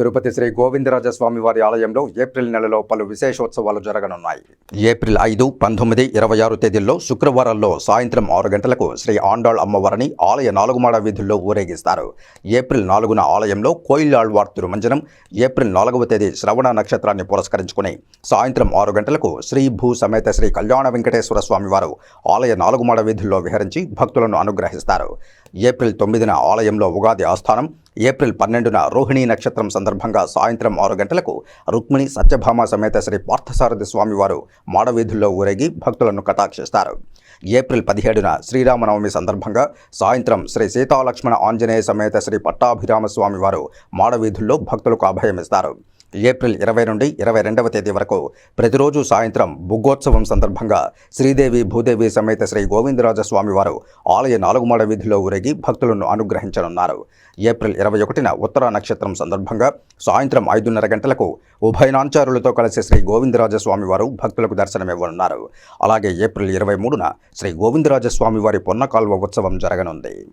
తిరుపతి శ్రీ గోవిందరాజస్వామి వారి ఆలయంలో ఏప్రిల్ నెలలో పలు విశేషోత్సవాలు జరగనున్నాయి. ఏప్రిల్ ఐదు పంతొమ్మిది ఇరవై ఆరు తేదీల్లో శుక్రవారాల్లో సాయంత్రం ఆరు గంటలకు శ్రీ ఆండాళ్ అమ్మవారిని ఆలయ నాలుగుమాడ వీధుల్లో ఊరేగిస్తారు. ఏప్రిల్ నాలుగున ఆలయంలో కోయిలాళ్వార్ తిరుమంజనం ఏప్రిల్ నాలుగవ తేదీ శ్రవణ నక్షత్రాన్ని పురస్కరించుకుని సాయంత్రం ఆరు గంటలకు శ్రీ భూ సమేత శ్రీ కళ్యాణ వెంకటేశ్వర స్వామివారు ఆలయ నాలుగుమాడ వీధుల్లో విహరించి భక్తులను అనుగ్రహిస్తారు. ఏప్రిల్ తొమ్మిదిన ఆలయంలో ఉగాది ఆస్థానం ఏప్రిల్ పన్నెండున రోహిణీ నక్షత్రం సందర్భంగా సాయంత్రం ఆరు గంటలకు రుక్మిణి సత్యభామ సమేత శ్రీ పార్థసారథి స్వామివారు మాడవీధుల్లో ఊరేగి భక్తులను కటాక్షిస్తారు. ఏప్రిల్ పదిహేడున శ్రీరామనవమి సందర్భంగా సాయంత్రం శ్రీ సీతాలక్ష్మణ ఆంజనేయ సమేత శ్రీ పట్టాభిరామ స్వామివారు మాడవీధుల్లో భక్తులకు అభయమిస్తారు. ఏప్రిల్ ఇరవై నుండి ఇరవై రెండవ తేదీ వరకు ప్రతిరోజు సాయంత్రం బుగ్గోత్సవం సందర్భంగా శ్రీదేవి భూదేవి సమేత శ్రీ గోవిందరాజ స్వామివారు ఆలయ నాలుగుమాడ వీధిలో ఊరేగి భక్తులను అనుగ్రహించనున్నారు. ఏప్రిల్ ఇరవై ఒకటిన ఉత్తర నక్షత్రం సందర్భంగా సాయంత్రం ఐదున్నర గంటలకు ఉభయనాంచారులతో కలిసి శ్రీ గోవిందరాజ స్వామివారు భక్తులకు దర్శనమివ్వనున్నారు. అలాగే ఏప్రిల్ ఇరవై మూడున శ్రీ గోవిందరాజస్వామివారి పొన్నకాల్వ ఉత్సవం జరగనుంది.